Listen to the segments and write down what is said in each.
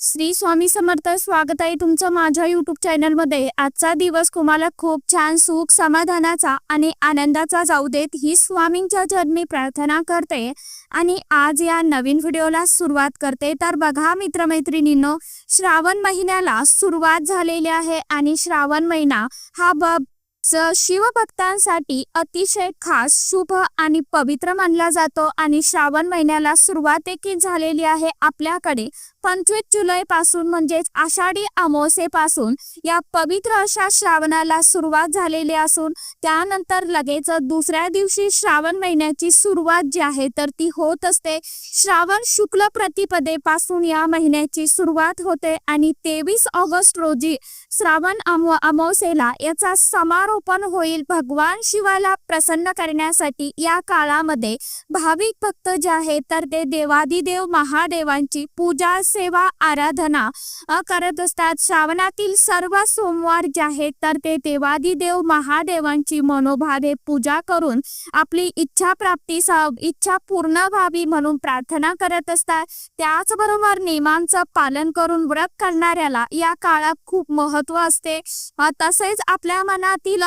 श्री स्वामी समर्थ स्वागत आहे तुमचं माझ्या युट्यूब चॅनलमध्ये आजचा दिवस तुम्हाला खूप छान सुख समाधानाचा आणि आनंदाचा जाऊ देत ही स्वामींच्या जन्मी प्रार्थना करते. आणि आज या नवीन व्हिडिओला सुरुवात करते. तर बघा मित्रमैत्रिणींनो श्रावण महिन्याला सुरुवात झालेली आहे आणि श्रावण महिना हा ब शिवभक्तांसाठी अतिशय खास शुभ आणि पवित्र मानला जातो. आणि श्रावण महिन्याला सुरुवात देखील झालेली आहे आपल्याकडे. पंचवीस जुलै पासून म्हणजेच आषाढी अमावस्येपासून या पवित्र अशा श्रावणाला सुरुवात झालेली असून त्यानंतर लगेच दुसऱ्या दिवशी श्रावण महिन्याची सुरुवात जी आहे तर ती होत असते. श्रावण शुक्ल प्रतिपदेपासून या महिन्याची सुरुवात होते आणि तेवीस ऑगस्ट रोजी श्रावण अम अमावस्येला याचा समारोपण होईल. भगवान शिवाला प्रसन्न करण्यासाठी या काळामध्ये भाविक भक्त जे आहेत तर ते देवादिदेव महादेवांची पूजा सेवा आराधना करत असतात. श्रावणातील सर्व सोमवार जे आहेत तर ते देवादी देव महादेवांची मनोभावे पूजा करून आपली इच्छा प्राप्ती इच्छा पूर्ण व्हावी म्हणून प्रार्थना करत असतात. त्याचबरोबर नियमांचं पालन करून व्रत करणाऱ्याला या काळात खूप महत्त्व असते. तसेच आपल्या मनातील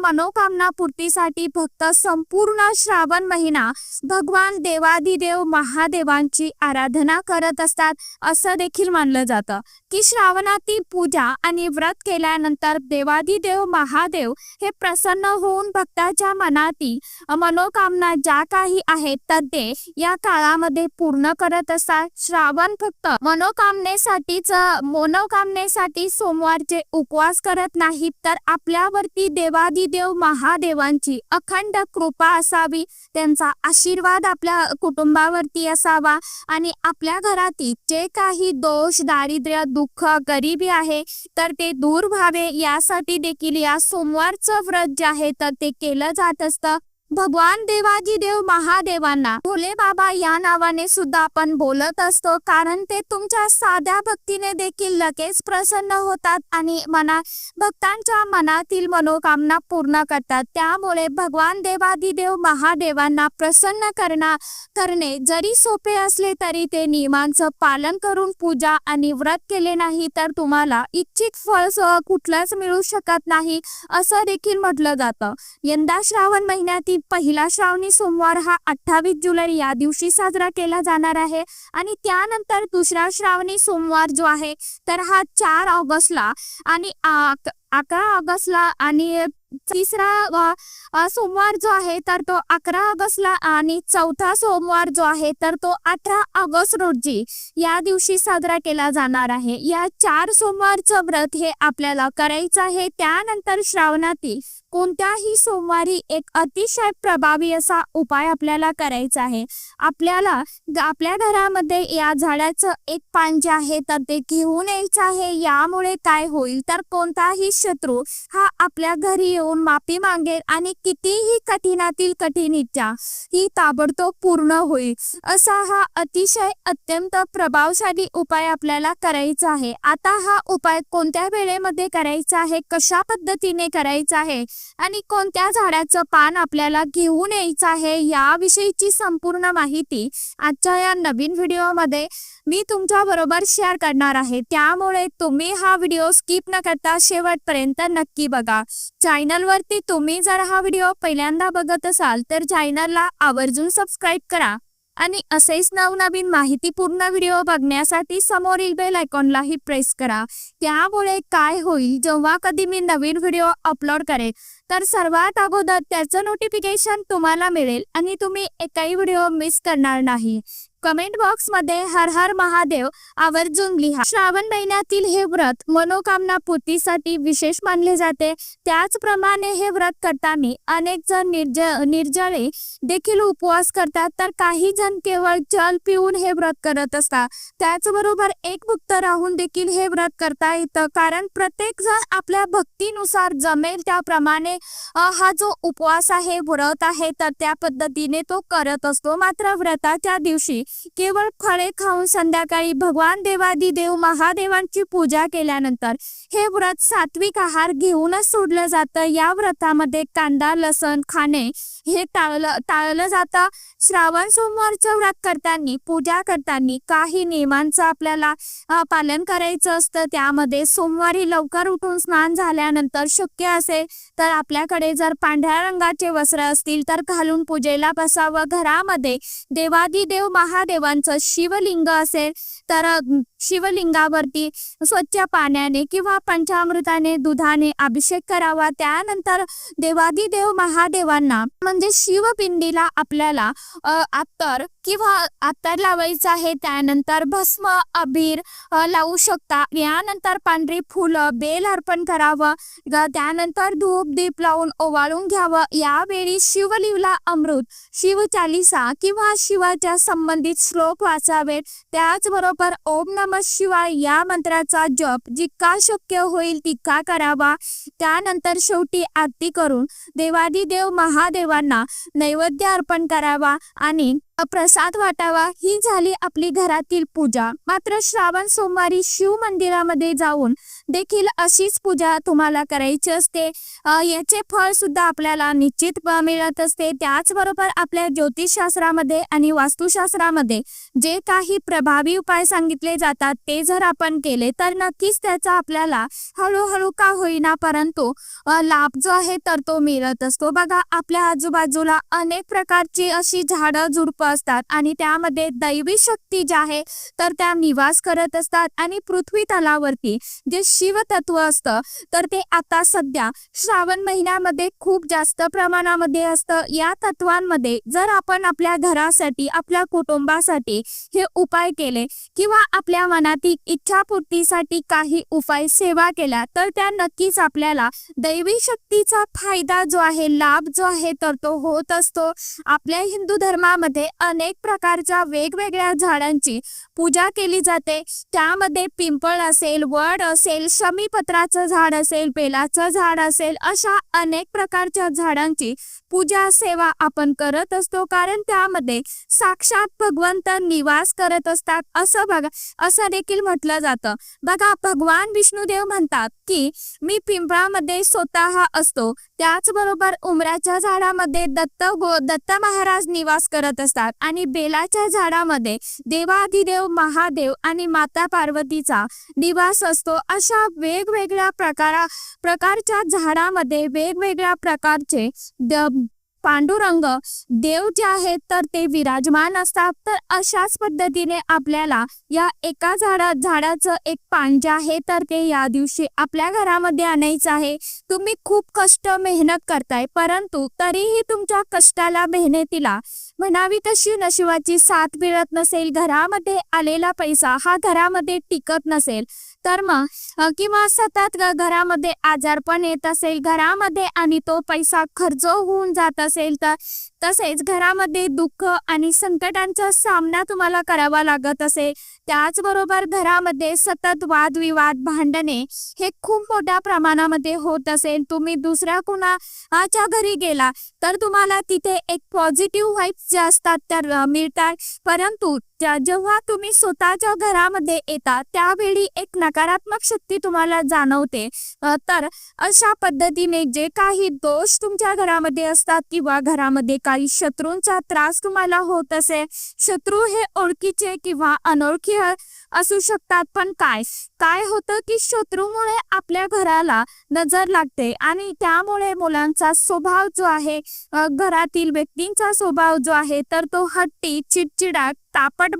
मनोकामना पूर्तीसाठी भक्त संपूर्ण श्रावण महिना भगवान देवादिदेव महादेवांची आराधना करत असतात. असं देखील मानलं जातं की श्रावणातील पूजा आणि व्रत केल्यानंतर देवादिदेव महादेव हे प्रसन्न होऊन भक्ताच्या मनातील मनोकामना ज्या काही आहेत तर ते या काळामध्ये पूर्ण करत असतात. श्रावण फक्त मनोकामनेसाठीच मनोकामनेसाठी सोमवारचे उपवास करत नाहीत तर आपल्यावरती देवादिदेव महादेवांची अखंड कृपा असावी त्यांचा आशीर्वाद आपल्या कुटुंबावरती असावा आणि आपल्या घरातील जे काही दोष दारिद्र्य दुःख गरिबी आहे तर ते दूर व्हावे. यासाठी देखील या सोमवारचं व्रत जे आहे तर ते केलं जात असतं. भगवान देवाजी देव महादेवांना भोले बाबा या नावाने सुद्धा आपण बोलत असतो. कारण ते तुमच्या साध्या भक्तीने देखील लगेच प्रसन्न होतात आणि मना भक्तांच्या मनातील मनोकामना पूर्ण करतात. त्यामुळे भगवान देवादिदेव महादेवांना प्रसन्न करणार करणे जरी सोपे असले तरी ते नियमांचं पालन करून पूजा आणि व्रत केले नाही तर तुम्हाला इच्छित फळ कुठलंच मिळू शकत नाही असं देखील म्हटलं जातं. यंदा श्रावण महिन्यातील पहिला श्रावणी सोमवार हा अठ्ठावीस जुलै या दिवशी साजरा केला जाणार आहे. आणि त्यानंतर दुसरा श्रावणी सोमवार जो आहे तर हा चार ऑगस्टला आणि अकरा ऑगस्टला आणि तिसरा सोमवार जो आहे तर तो अकरा ऑगस्टला आणि चौथा सोमवार जो आहे तर तो अठरा ऑगस्ट रोजी या दिवशी साजरा केला जाणार आहे. या चार सोमवारचं व्रत हे आपल्याला करायचं आहे. त्यानंतर श्रावणातील कोणत्याही सोमवारी एक अतिशय प्रभावी असा उपाय आपल्याला करायचा आहे. आपल्याला आपल्या घरामध्ये या झाडाचं एक पान जे आहे तर ते घेऊन यायचं आहे. यामुळे काय होईल तर कोणताही शत्रू हा आपल्या घरी येऊन माफी मागेल आणि कितीही कठीणातील कठीण इच्छा ही ताबडतोब पूर्ण होईल. असा हा अतिशय अत्यंत प्रभावशाली उपाय आपल्याला करायचा आहे. आता हा उपाय कोणत्या वेळेमध्ये करायचा आहे? कशा पद्धतीने करायचा आहे? आणि कोणत्या झाडाचं पान आपल्याला घेऊन यायचं आहे याविषयीची संपूर्ण माहिती आजच्या या नवीन व्हिडिओमध्ये मी तुमच्या बरोबर शेअर करणार आहे. त्यामुळे तुम्ही हा व्हिडिओ स्किप न करता शेवटपर्यंत नक्की बघा. चॅनलवरती तुम्ही जर हा व्हिडिओ पहिल्यांदा बघत असाल तर चॅनलला आवर्जून सबस्क्राईब करा. आणि असेच नवनवीन माहितीपूर्ण व्हिडिओ बघण्यासाठी समोरील बेल आयकॉनलाही प्रेस करा. त्यामुळे काय होईल जेव्हा कधी मी नवीन व्हिडिओ अपलोड करेल तर सर्वात अगोदर त्याचं नोटिफिकेशन तुम्हाला मिळेल आणि तुम्ही एकही व्हिडिओ मिस करणार नाही. कमेंट बॉक्समध्ये हर हर महादेव आवर्जून लिहा. श्रावण महिन्यातील हे व्रत मनोकामना पूर्तीसाठी विशेष मानले जाते. त्याचप्रमाणे हे व्रत करताना अनेक जण निर्ज निर्जळे देखील उपवास करतात. तर काही जण केवळ जल पिऊन हे व्रत करत असतात. त्याचबरोबर एक भक्त राहून देखील हे व्रत करता येतं. कारण प्रत्येक जण आपल्या भक्तीनुसार जमेल त्याप्रमाणे हा जो उपवास आहे व्रत आहे तर त्या पद्धतीने तो करत असतो. मात्र व्रताच्या दिवशी केवळ फळे खाऊन संध्याकाळी भगवान देवादी देव महादेवांची पूजा केल्यानंतर हे व्रत सात्विक आहार घेऊनच सोडलं जातं. या व्रतामध्ये कांदा लसण खाणे हे टाळलं टाळलं जातं. श्रावण सोमवारचं व्रत करताना पूजा करताना काही नियमांचं आपल्याला पालन करायचं असतं. त्यामध्ये सोमवारी लवकर उठून स्नान झाल्यानंतर शक्य असेल तर आपल्याकडे जर पांढऱ्या रंगाचे वस्त्र असतील तर घालून पूजेला बसावं. घरामध्ये देवादिदेव महादेवांचं शिवलिंग असेल तर शिवलिंगावरती स्वच्छ पाण्याने किंवा पंचामृताने दुधाने अभिषेक करावा. त्यानंतर देवादिदेव महादेवांना म्हणजे शिवपिंडीला आपल्याला अ, किंवा अत्तर लावायचं आहे त्यानंतर भस्म अबीर लावू शकता. यानंतर पांढरी फुलं बेल अर्पण करावं. ग- त्यानंतर धूप दीप लावून ओवाळून घ्यावं. यावेळी शिवलिवला अमृत शिवचालिसा किंवा शिवाच्या संबंधित श्लोक वाचावेत. त्याचबरोबर ओम नम शिवाय या मंत्राचा जप जितका शक्य होईल तितका करावा. त्यानंतर शेवटी आरती करून देवादिदेव महादेवांना नैवेद्य अर्पण करावा आणि प्रसाद वाटावा ही झाली आपली घरातील पूजा. मात्र श्रावण सोमवारी शिव मंदिरामध्ये जाऊन देखील अशीच पूजा तुम्हाला करायची असते. याचे फळ सुद्धा आपल्याला निश्चित मिळत असते. त्याचबरोबर आपल्या ज्योतिषशास्त्रामध्ये आणि वास्तुशास्त्रामध्ये जे काही प्रभावी उपाय सांगितले जातात ते जर आपण केले तर नक्कीच त्याचा आपल्याला हळूहळू का होईना परंतु लाभ जो आहे तर तो मिळत असतो. बघा आपल्या आजूबाजूला अनेक प्रकारची अशी झाडं झुडपं असतात आणि त्यामध्ये दैवी शक्ती ज्या आहे तर त्या निवास करत असतात. आणि पृथ्वी तलावरती जे शिवतत्व असतं तर ते आता सध्या श्रावण महिन्यामध्ये खूप जास्त प्रमाणामध्ये असतं. या तत्वांमध्ये जर आपण आपल्या घरासाठी आपल्या कुटुंबासाठी हे उपाय केले किंवा आपल्या मनातील इच्छापूर्तीसाठी काही उपाय सेवा केल्या तर त्या नक्कीच आपल्याला दैवी शक्तीचा फायदा जो आहे लाभ जो आहे तर तो होत असतो. आपल्या हिंदू धर्मामध्ये अनेक प्रकारच्या वेगवेगळ्या झाडांची पूजा केली जाते. त्यामध्ये पिंपळ असेल वड असेल शमीपत्राचं झाड असेल बेलाचं झाड असेल अशा अनेक प्रकारच्या झाडांची पूजा सेवा आपण करत असतो. कारण त्यामध्ये साक्षात भगवंत निवास करत असतात. असं बघा असं देखील म्हटलं जातं. बघा भगवान विष्णुदेव म्हणतात की मी पिंपळामध्ये स्वतः असतो. त्याचबरोबर उमराच्या झाडामध्ये दत्त गो दत्त महाराज निवास करत असतात. आणि बेलाच्या झाडामध्ये देवाधिदेव महादेव आणि माता पार्वतीचा निवास असतो. अशा वेगवेगळ्या प्रकारा प्रकारच्या झाडामध्ये वेगवेगळ्या प्रकारचे द पांडुरंग देव जे आहेत तर ते विराजमान असतात. तर अशाच पद्धतीने आपल्याला या एका झाडा झाडाचं एक पान जे आहे तर ते या दिवशी आपल्या घरामध्ये आणायचं आहे. तुम्ही खूप कष्ट मेहनत करताय परंतु तरीही तुमच्या कष्टाला मेहनतीला म्हणावी तशी नशिबाची साथ मिळत नसेल. घरामध्ये आलेला पैसा हा घरामध्ये टिकत नसेल. तर मग किंवा सतत घरामध्ये आजारपण येत असेल घरामध्ये आणि तो पैसा खर्च होऊन जात असेल तर तसेच घरामध्ये दुःख आणि संकटांचा सामना तुम्हाला करावा लागत असेल त्याचबरोबर घरामध्ये सतत वादविवाद भांडणे हे खूप मोठ्या प्रमाणामध्ये होत असेल तुम्ही दुसऱ्या कुणाच्या घरी गेला तर तुम्हाला तिथे एक पॉझिटिव्ह वाईफ जे असतात त्या मिळतात. परंतु जेव्हा तुम्ही स्वतःच्या घरामध्ये येता त्यावेळी एक नकारात्मक शक्ती तुम्हाला जाणवते. तर अशा पद्धतीने जे काही दोष तुमच्या घरामध्ये असतात किंवा घरामध्ये काही शत्रूंचा त्रास तुम्हाला होत असे शत्रू हे ओळखीचे किंवा अनोळखी असू शकतात. पण काय? काय होतं की शत्रूमुळे आपल्या घराला नजर लागते आणि त्यामुळे मुलांचा स्वभाव जो आहे घरातील व्यक्तींचा स्वभाव जो आहे तर तो हट्टी चिडचिडा तापट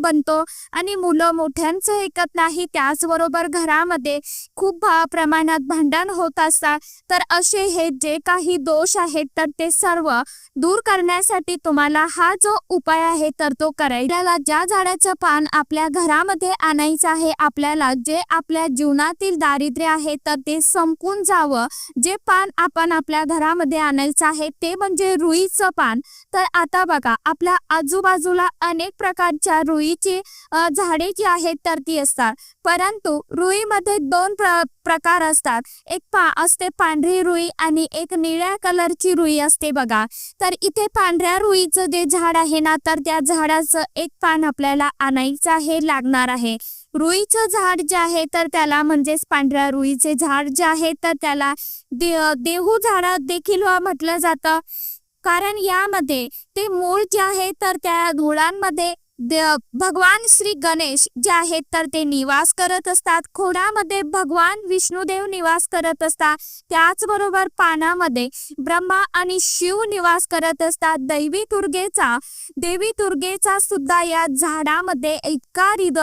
बनतो. आणि मुलं मोठ्यांचं ऐकत नाही त्याचबरोबर घरामध्ये खूप प्रमाणात भांडण होत असतात. तर असे हे जे काही दोष आहेत तर ते सर्व दूर करण्यासाठी तुम्हाला हा जो उपाय आहे तर तो करायला ज्या झाडाचं पान आपल्या घरामध्ये आणायचं आहे आपल्याला जे आपल्या जीवनातील दारिद्र्य आहे तर ते संपून जावं. जे पान आपण आपल्या घरामध्ये आणायचं आहे ते म्हणजे रुईचं पान. तर आता बघा आपल्या आजूबाजूला अनेक प्रकारच्या रुईची झाडे जी आहेत तर ती असतात. परंतु रुईमध्ये दोन प्र प्रकार असतात. एक पा असते पांढरी रुई आणि एक निळ्या कलरची रुई असते बघा. तर इथे पांढऱ्या रुईचं जे झाड आहे ना तर त्या झाडाचं एक पान आपल्याला आणायचं आहे लागणार आहे. रुईचं झाड जे आहे तर त्याला म्हणजेच पांढऱ्या रुईचे झाड जे आहे तर त्याला दे देहू झाड देखील म्हटलं जातं. कारण यामध्ये ते मूळ जे आहे तर त्या धुळांमध्ये भगवान श्री गणेश जे आहेत तर ते निवास करत असतात. खोडामध्ये भगवान विष्णुदेव निवास करत असतात. त्याचबरोबर पानामध्ये ब्रह्मा आणि शिव निवास करत असतात. दैवी दुर्गेचा देवी दुर्गेचा सुद्धा या झाडामध्ये इतका रिद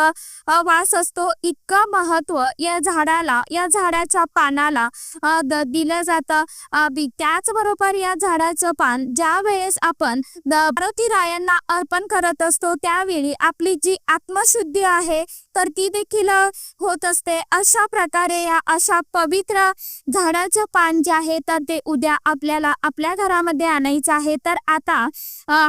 वास असतो इतकं महत्त्व या झाडाला या झाडाच्या पानाला द- दिलं जातं. त्याचबरोबर या झाडाचं पान ज्या वेळेस आपण पार्वती रायांना अर्पण करत असतो त्या त्यावेळी आपली जी आत्मशुद्धी आहे तर ती देखील होत असते. अशा प्रकारे या अशा पवित्र झाडाचं पान जे आहे तर ते उद्या आपल्याला आपल्या घरामध्ये आणायचं आहे. तर आता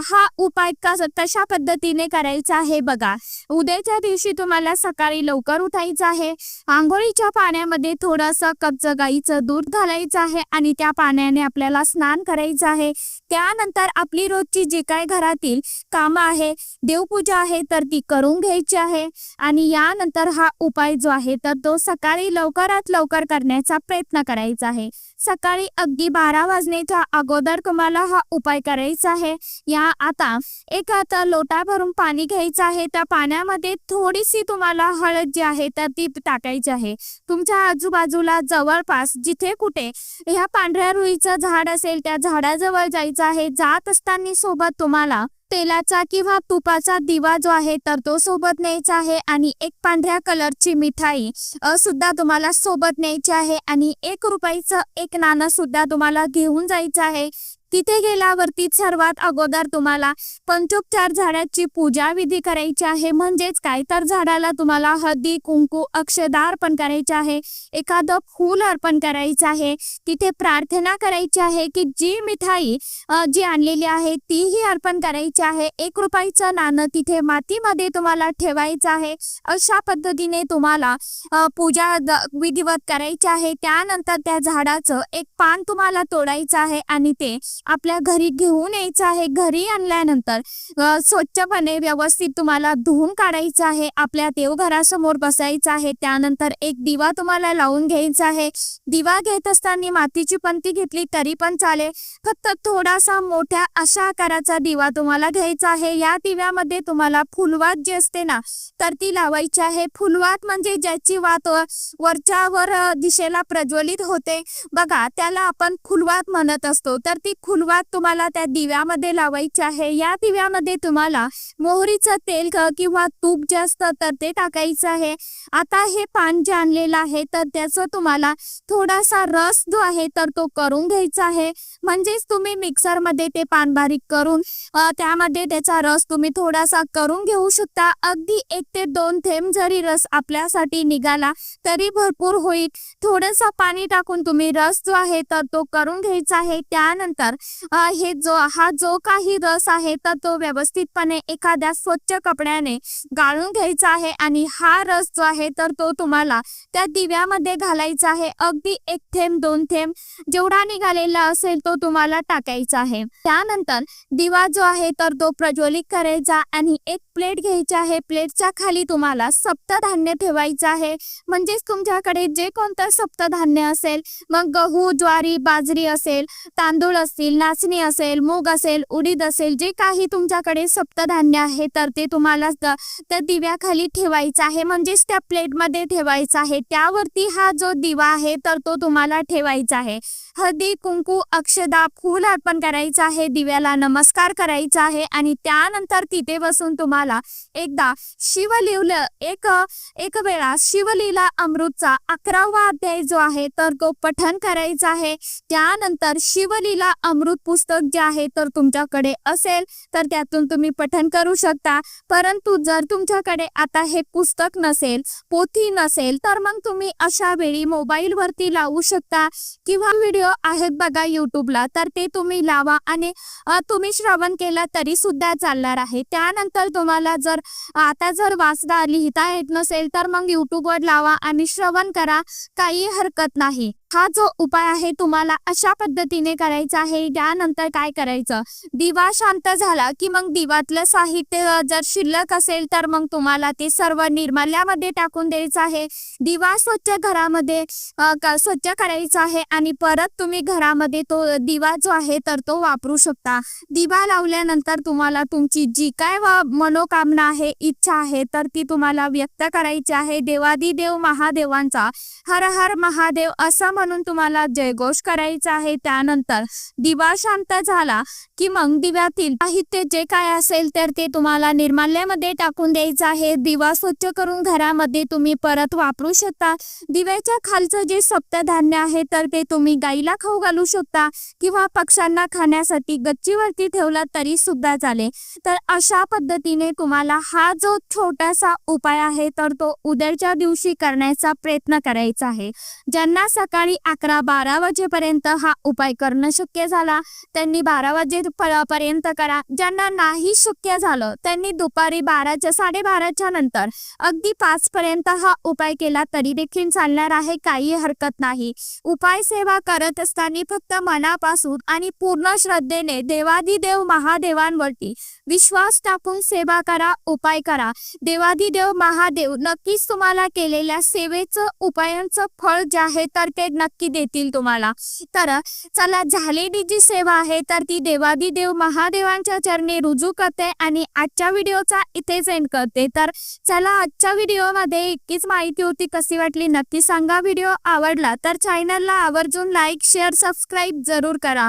हा उपाय कसा कशा पद्धतीने करायचा आहे बघा. उद्याच्या दिवशी तुम्हाला सकाळी लवकर उठायचं आहे. आंघोळीच्या पाण्यामध्ये थोडंसं कब्ज गाईचं दूध घालायचं आहे आणि त्या पाण्याने आपल्याला स्नान करायचं आहे. त्यानंतर आपली रोजची जी काय घरातील कामं आहे देवपूजा आहे तर ती करून घ्यायची आहे. आणि त्यानंतर हा उपाय जो आहे तर तो सकाळी लवकरात लवकर करण्याचा प्रयत्न करायचा आहे. सकाळी अगदी बारा वाजण्याच्या अगोदर तुम्हाला हा उपाय करायचा आहे. या आता एक आता लोटा भरून पाणी घ्यायचं आहे. त्या पाण्यामध्ये थोडीशी तुम्हाला हळद जी आहे तर ती टाकायची आहे. तुमच्या आजूबाजूला जवळपास जिथे कुठे ह्या पांढऱ्या रुईचं झाड असेल त्या झाडाजवळ जायचं आहे. जात असताना सोबत तुम्हाला तेलाचा किंवा तुपाचा दिवा जो आहे तर तो सोबत न्यायचा आहे आणि एक पांढऱ्या कलरची मिठाई सुद्धा तुम्हाला सोबत न्यायची आहे आणि एक रुपयाचं एक नाणं सुद्धा तुम्हाला घेऊन जायचं आहे. तिथे गेल्यावरती सर्वात अगोदर तुम्हाला पंचोपचार झाडाची पूजा विधी करायची आहे. म्हणजेच काय? तर झाडाला तुम्हाला हळदी कुंकू अक्षदा अर्पण करायचे आहे. एखादं फूल अर्पण करायचं आहे. तिथे प्रार्थना करायची आहे की जी मिठाई जी आणलेली आहे तीही अर्पण करायची आहे. एक रुपयाचं नाणं तिथे मातीमध्ये तुम्हाला ठेवायचं आहे. अशा पद्धतीने तुम्हाला पूजा विधिवत करायची आहे. त्यानंतर त्या झाडाचं एक पान तुम्हाला तोडायचं आहे आणि ते आपल्या घरी घेऊन यायचं आहे. घरी आणल्यानंतर स्वच्छपणे व्यवस्थित तुम्हाला धुवून काढायचं आहे. आपल्या देवघरासमोर बसायचं आहे. त्यानंतर एक दिवा तुम्हाला लावून घ्यायचा आहे. दिवा घेत असताना मातीची पंती घेतली तरी पण चालेल. फक्त थोडासा मोठ्या अशा आकाराचा दिवा तुम्हाला घ्यायचा आहे. या दिव्यामध्ये तुम्हाला फुलवात जी असते ना तर ती लावायची आहे. फुलवात म्हणजे ज्याची वात वरच्यावर वरच्या वर दिशेला प्रज्वलित होते. बघा त्याला आपण फुलवात म्हणत असतो. तर ती फुलवात तुम्हाला त्या दिव्यामध्ये लावायची आहे. या दिव्यामध्ये तुम्हाला मोहरीचं तेल किंवा तूप जे असतं तर ते टाकायचं आहे. आता हे पान जे आणलेलं आहे तर त्याचं तुम्हाला थोडासा रस जो आहे तर तो करून घ्यायचा आहे. म्हणजेच तुम्ही मिक्सरमध्ये ते पान बारीक करून त्यामध्ये त्याचा रस तुम्ही थोडासा करून घेऊ शकता. अगदी एक ते दोन थेंब जरी रस आपल्यासाठी निघाला तरी भरपूर होईल. थोडंसं पाणी टाकून तुम्ही रस जो आहे तर तो करून घ्यायचा आहे. त्यानंतर हे जो हा जो काही रस आहे तर तो व्यवस्थितपणे एखाद्या स्वच्छ कपड्याने गाळून घ्यायचा आहे आणि हा रस जो आहे तर तो तुम्हाला त्या दिव्यामध्ये घालायचा आहे. अगदी एक थेंब दोन थेंब जेवढा निघालेला असेल तो तुम्हाला टाकायचा आहे. त्यानंतर दिवा जो आहे तर तो प्रज्वलित करायचा आणि एक प्लेट घ्यायची आहे. प्लेटच्या खाली तुम्हाला सप्तधान्य ठेवायचं आहे. म्हणजेच तुमच्याकडे जे कोणतं सप्तधान्य असेल मग गहू ज्वारी बाजरी असेल तांदूळ असतील नाचणी असेल मूग असेल उडीद असेल जे काही तुमच्याकडे सप्तधान्य आहे तर ते तुम्हाला त्या दिव्याखाली ठेवायचं आहे. म्हणजेच त्या प्लेटमध्ये ठेवायचं आहे. त्यावरती हा जो दिवा आहे तर तो तुम्हाला ठेवायचा आहे. हळदी कुंकू अक्षदा फूल अर्पण करायचं आहे. दिव्याला नमस्कार करायचा आहे. आणि त्यानंतर तिथे बसून तुम्हाला एकदा शिवलिवल एक एक वेळा शिवलीला अमृतचा अकरावा अध्याय जो आहे तर तो पठन करायचा आहे. त्यानंतर शिवलीला अमृत पुस्तक जे आहे तर तुमच्याकडे असेल तर त्यातून तुम्ही पठन करू शकता. परंतु जर तुमच्याकडे आता हे पुस्तक नसेल पोथी नसेल तर मग तुम्ही अशा वेळी मोबाईल वरती लावू शकता किंवा व्हिडिओ आहेत बघा युट्यूबला तर ते तुम्ही लावा आणि तुम्ही श्रवण केला तरी सुद्धा चालणार आहे. त्यानंतर तुम्हाला जर आता जर वाचता लिहिता येत नसेल तर मग युट्यूबवर लावा आणि श्रवण करा. काही हरकत नाही. हा जो उपाय आहे तुम्हाला अशा पद्धतीने करायचा आहे त्यानंतर काय करायचं? दिवा शांत झाला की मग दिवातलं साहित्य जर शिल्लक असेल तर मग तुम्हाला ते सर्व निर्माल्यामध्ये टाकून द्यायचं आहे. दिवा स्वच्छ घरामध्ये स्वच्छ करायचा आहे आणि परत तुम्ही घरामध्ये तो दिवा जो आहे तर तो वापरू शकता. दिवा लावल्यानंतर तुम्हाला तुमची जी काय मनोकामना आहे इच्छा आहे तर ती तुम्हाला व्यक्त करायची आहे. देवादिदेव महादेवांचा हर हर महादेव असं म्हणून तुम्हाला जयघोष करायचा आहे. त्यानंतर दिवा शांत झाला. की मग दिव्यातील साहित्य जे काय असेल तर ते तुम्हाला निर्माल्यामध्ये टाकून द्यायचं आहे. दिवा स्वच्छ करून घरामध्ये तुम्ही परत वापरू शकता. दिव्याच्या खालचं जे सप्तधान्य आहे तर ते तुम्ही गाईला खाऊ घालू शकता किंवा पक्ष्यांना खाण्यासाठी गच्चीवरती ठेवला तरी सुद्धा चालेल. तर अशा पद्धतीने तुम्हाला हा जो छोटासा उपाय आहे तर तो उद्याच्या दिवशी करण्याचा प्रयत्न करायचा आहे. ज्यांना सकाळी अकरा बारा वाजेपर्यंत हा उपाय करणं शक्य झाला त्यांनी बारा वाजे पर्यंत करा ज्यांना नाही शक्य झालं त्यांनी दुपारी बाराच्या साडेबाराच्या नंतर अगदी पाच पर्यंत हा उपाय केला तरी देखील चालणार आहे काही हरकत नाही. उपाय सेवा करत असताना फक्त मनापासून आणि पूर्ण श्रद्धेने देवादिदेव महादेवांवरती विश्वास टाकून सेवा करा उपाय करा. देवादिदेव महादेव नक्कीच तुम्हाला केलेल्या सेवेचं उपायांचं फळ जे आहे तर ते नक्की देतील तुम्हाला. तर चला झालेली जी सेवा आहे तर ती देवादिदेव महादेवांच्या चरणी रुजू करते आणि आजच्या व्हिडिओचा इथेच एंड करते. तर चला आजच्या व्हिडिओमध्ये इतकीच माहिती होती कशी वाटली नक्की सांगा. व्हिडिओ आवडला तर चॅनलला आवर्जून लाईक शेअर सबस्क्राईब जरूर करा.